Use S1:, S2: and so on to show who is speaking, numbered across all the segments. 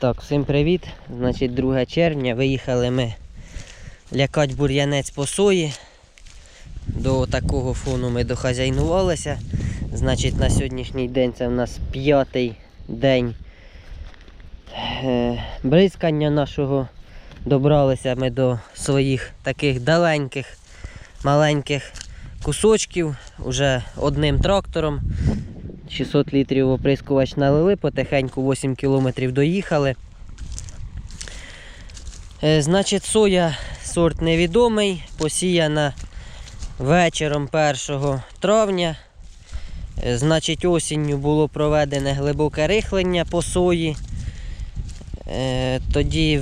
S1: Так, всім привіт. Значить, 2 червня. Виїхали ми лякати бур'янець по сої. До такого фону ми дохазяйнувалися. Значить, на сьогоднішній день це в нас п'ятий день е, бризкання нашого. Добралися ми до своїх таких даленьких, маленьких кусочків уже одним трактором. 600 літрів оприскувач налили, потихеньку 8 кілометрів доїхали. Е, Значить, соя сорт невідомий, посіяна вечором 1 травня. Е, Значить, осінню було проведене глибоке рихлення по сої. Е, Тоді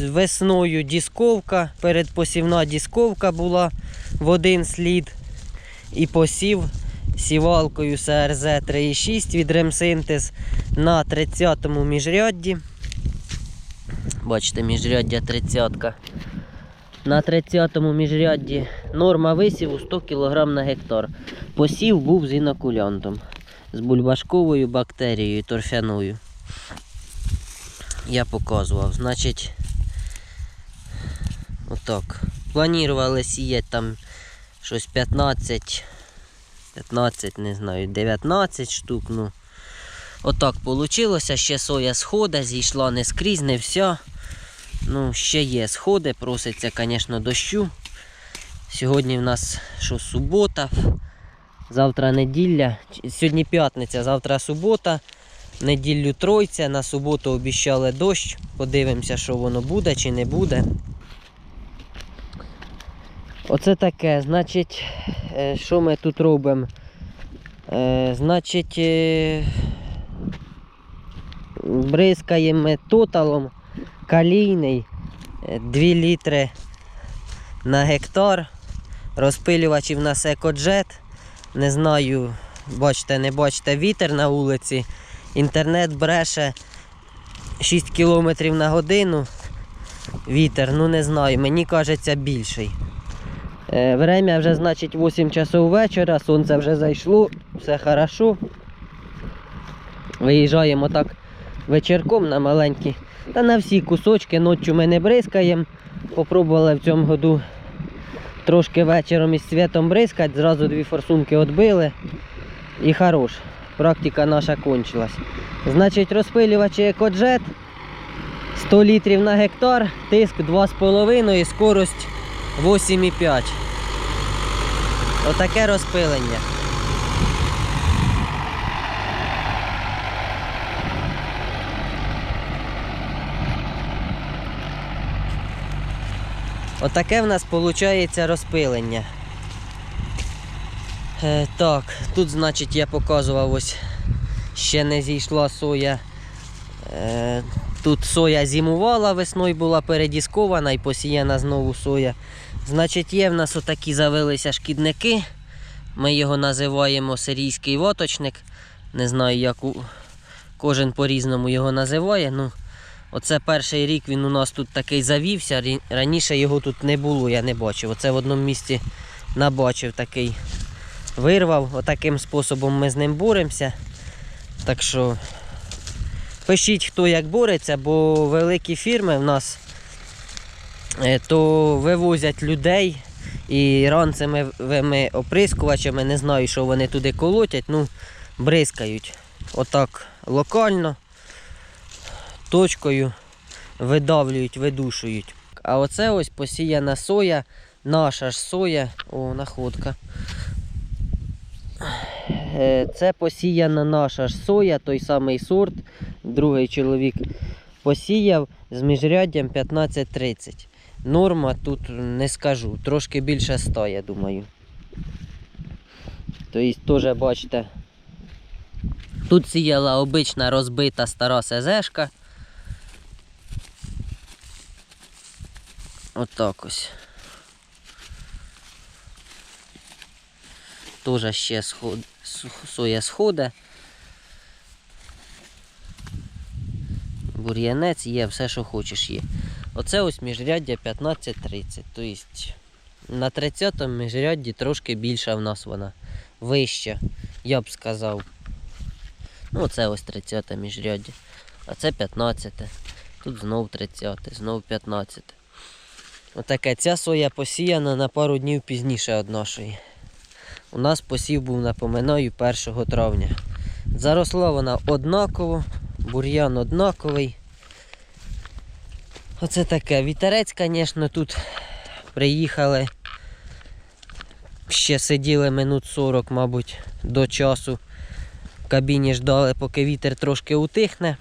S1: весною дісковка, передпосівна дісковка була в один слід і посів сівалкою СРЗ 3,6 від Ремсинтез на 30-му міжрядді. Бачите, міжряддя 30. -ка. На 30-му міжрядді норма висіву 100 кг на гектар. Посів був з інокулянтом, з бульбашковою бактерією торфяною. Я показував. Значить, отак. Планували сіяти там щось 15 15, не знаю, 19 штук. ну. Отак вийшло. Ще соя схода, зійшла не скрізь, не вся. Ну, ще є сходи, проситься, звісно, дощу. Сьогодні в нас що субота, завтра неділя, сьогодні п'ятниця, завтра субота, неділю тройця, на суботу обіщали дощ. Подивимося, що воно буде чи не буде. Оце таке, значить, е, що ми тут робимо? Е, Значить, е, бризкаємо тоталом калійний 2 літри на гектар. Розпилювачі в нас екоджет. Не знаю, бачите, не бачите, вітер на вулиці. Інтернет бреше 6 км на годину. Вітер, ну не знаю, мені кажеться більший. Е, Время вже значить 8 часов вечора, сонце вже зайшло, все хорошо. Виїжджаємо так вечірком на маленькі. Та на всі кусочки ночі ми не бризкаємо. Попробували в цьому году трошки вечором із світом бризкати, зразу дві форсунки відбили. І хорош. Практика наша кончилась. Значить, розпилювачі екоджет 100 літрів на гектар, тиск 2,5 і скорость 8,5. Отаке розпилення. Отаке в нас виходить розпилення. Е, так, тут, значить, я показував ось ще не зійшла соя. Е, тут соя зимувала, весною була передіскована і посіяна знову соя. Значить, є в нас отакі завелися шкідники. Ми його називаємо сирійський воточник. Не знаю, як у... кожен по-різному його називає. Ну, оце перший рік він у нас тут такий завівся. Раніше його тут не було, я не бачив. Оце в одному місці набачив такий вирвав. Отаким способом ми з ним боремося. Так що пишіть, хто як бореться, бо великі фірми в нас то вивозять людей і ранцевими оприскувачами, не знаю, що вони туди колотять, ну, бризкають. Отак локально, точкою видавлюють, видушують. А оце ось посіяна соя, наша ж соя, о, находка. Е, Це посіяна наша ж соя, той самий сорт. Другий чоловік посіяв з міжряддям 15-30. Норма тут не скажу, трошки більше 100, я думаю. Тобто теж бачите. Тут сіяла обична розбита стара СЗшка. Отак ось. Теж ще сход... соя сходить. Бур'янець є, все, що хочеш є. Оце ось міжряддя 15-30. Тобто на 30-му міжрядді трошки більша в нас вона. Вища, я б сказав. Ну, оце ось 30 міжряддя. а це 15. Тут знов 30, знов 15. Отаке, ця соя посіяна на пару днів пізніше від нашої. У нас посів був, напоминаю, 1 травня. Заросла вона однаково, бур'ян однаковий. Оце таке. Вітерець, звісно, тут приїхали. Ще сиділи минут 40, мабуть, до часу. В кабіні ждали, поки вітер трошки утихне.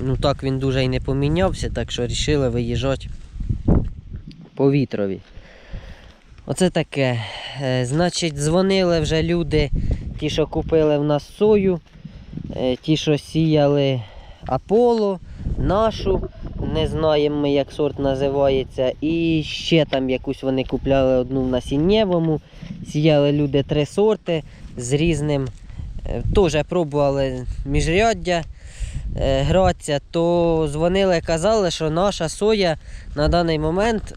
S1: Ну так він дуже і не помінявся, так що вирішили виїжджати по вітрові. Оце таке. Е, Значить, дзвонили вже люди, ті, що купили в нас сою, е, ті, що сіяли Аполло, нашу, не знаємо ми, як сорт називається. І ще там якусь вони купляли одну в насіннєвому. Сіяли люди три сорти з різним. е, Теж пробували міжряддя е, гратися, то дзвонили казали, що наша соя на даний момент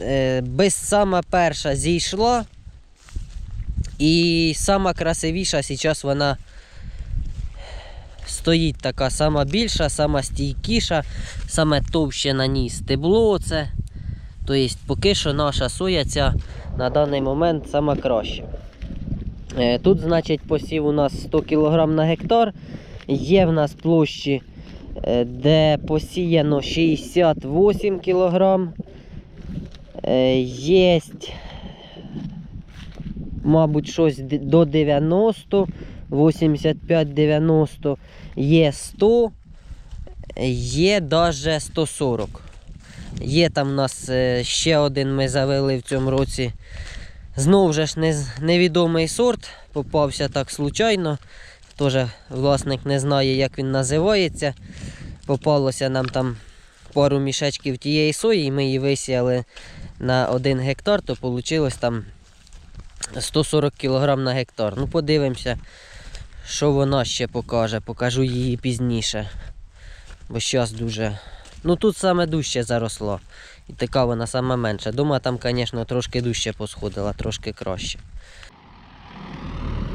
S1: е, без сама перша зійшла. І сама красивіша зараз вона стоїть така сама більша, сама стійкіша, саме товще на ній стебло. Це. Тобто поки що наша соя ця на даний момент сама краща. Е, Тут, значить, посів у нас 100 кг на гектар. Є в нас площі, е, де посіяно 68 кг. Є, мабуть, щось до 90, 85-90, є 100, є навіть 140. Є там у нас е, ще один ми завели в цьому році. Знову ж невідомий сорт, попався так случайно. Теж власник не знає, як він називається. Попалося нам там пару мішечків тієї сої, і ми її висіяли на 1 гектар, то вийшло там 140 кг на гектар. Ну, подивимося, що вона ще покаже. Покажу її пізніше. Бо зараз дуже. Ну тут саме дужче заросло. І така вона саме менша. Дома там, звісно, трошки дужче посходила, трошки краще.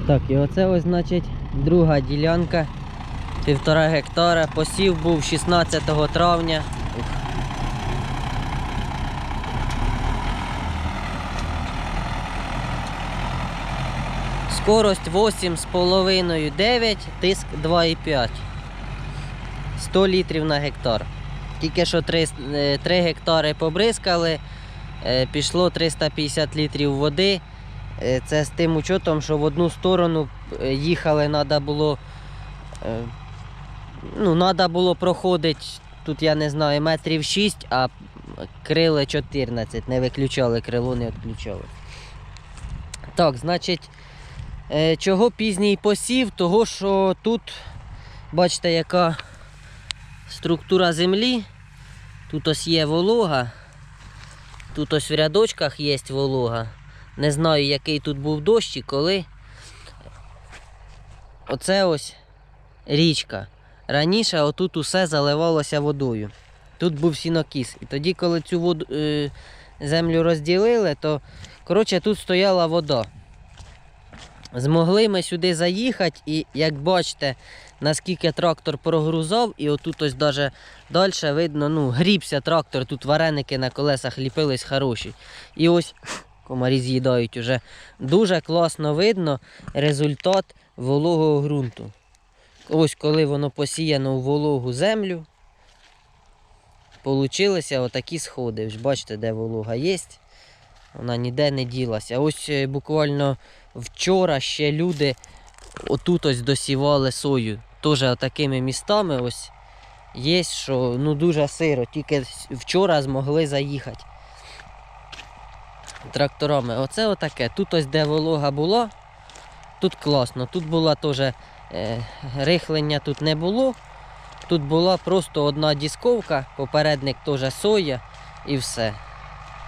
S1: Так, і оце ось, значить, друга ділянка. Півтора гектара. Посів був 16 травня. Скорость 8,5 9, тиск 2,5. 100 літрів на гектар. Тільки що 3, 3 гектари побризкали, е, пішло 350 літрів води. Е, Це з тим учетом, що в одну сторону е, їхали, треба було, е, ну, треба було проходити, тут я не знаю, метрів 6, а крили 14, не виключали, крило не відключали. Так, значить, е, чого пізній посів? Того, що тут, бачите, яка структура землі. Тут ось є волога. Тут ось в рядочках є волога. Не знаю, який тут був дощ і коли. Оце ось річка. Раніше отут усе заливалося водою. Тут був сінокіс. І тоді, коли цю воду, е, землю розділили, то коротше, тут стояла вода. Змогли ми сюди заїхати, і як бачите, наскільки трактор прогрузав, і отут ось даже далі видно, ну, грібся трактор, тут вареники на колесах ліпились хороші. І ось комарі з'їдають уже. Дуже класно видно результат вологого ґрунту. Ось коли воно посіяно у вологу землю, получилися отакі сходи. Ж бачите, де волога є. Вона ніде не ділася. Ось е, буквально вчора ще люди отут ось досівали сою. Теж такими містами ось є, що ну дуже сиро, тільки вчора змогли заїхати тракторами. Оце отаке. Тут ось де волога була, тут класно. Тут була теж е, рихлення тут не було. Тут була просто одна дісковка, попередник теж соя і все.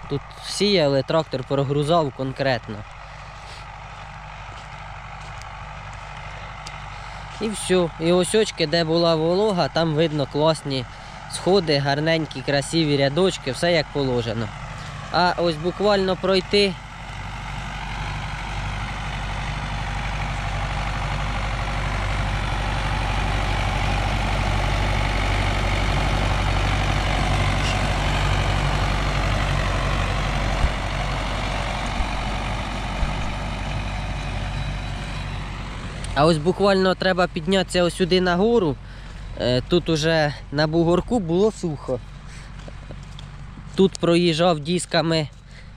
S1: Тут сіяли, трактор прогрузав конкретно. І все. І ось очки, де була волога, там видно класні сходи, гарненькі, красиві рядочки, все як положено. А ось буквально пройти. А ось буквально треба піднятися ось сюди на гору. Е, Тут уже на бугорку було сухо. Тут проїжджав дисками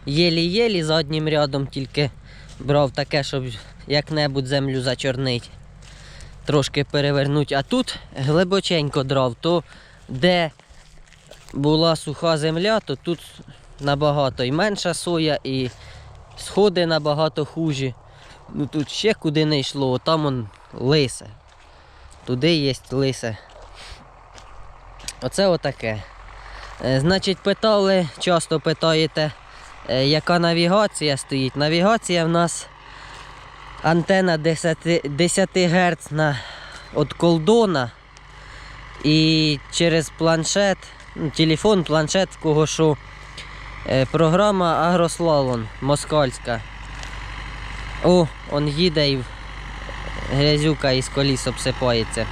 S1: єлі-єлі заднім рядом, тільки брав таке, щоб як-небудь землю зачорнить. Трошки перевернуть. А тут глибоченько драв, то де була суха земля, то тут набагато і менша соя, і сходи набагато хужі. Ну тут ще куди не йшло, там он лисе. Туди є лисе. Оце отаке. Е, Значить, питали, часто питаєте, е, яка навігація стоїть. Навігація в нас антена 10, 10 Гц від колдона. І через планшет, ну, телефон, планшет, кого що е, програма Агрослалон москальська. О, он їде і грязюка із коліс обсипається.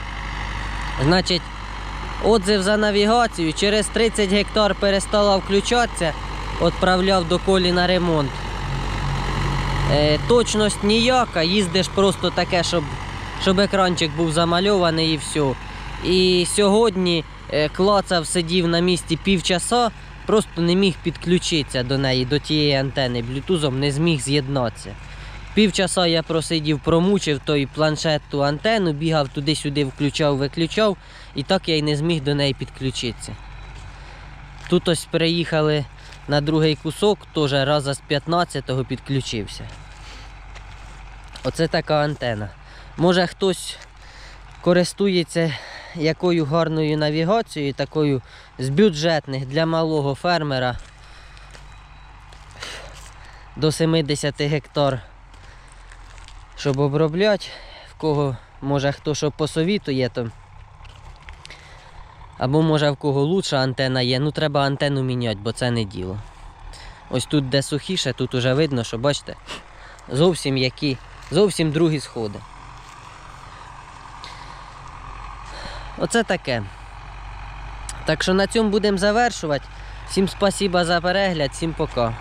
S1: Значить, отзив за навігацію. Через 30 гектар перестала включатися, відправляв до колі на ремонт. Е, точність ніяка, їздиш просто таке, щоб, щоб екранчик був замальований і все. І сьогодні е, клацав сидів на місці півчаса, просто не міг підключитися до неї, до тієї антени. Блютузом не зміг з'єднатися. Півчаса я просидів, промучив той планшет ту антенну, бігав туди-сюди, включав, виключав, і так я й не зміг до неї підключитися. Тут ось переїхали на другий кусок, теж раза з 15-го підключився. Оце така антена. Може хтось користується якою гарною навігацією, такою з бюджетних для малого фермера до 70 гектар щоб обробляти, в кого може хто що посовітує, то або може в кого лучша антена є, ну треба антенну міняти, бо це не діло. Ось тут, де сухіше, тут уже видно, що бачите, зовсім які, зовсім другі сходи. Оце таке. Так що на цьому будемо завершувати. Всім спасіба за перегляд, всім пока.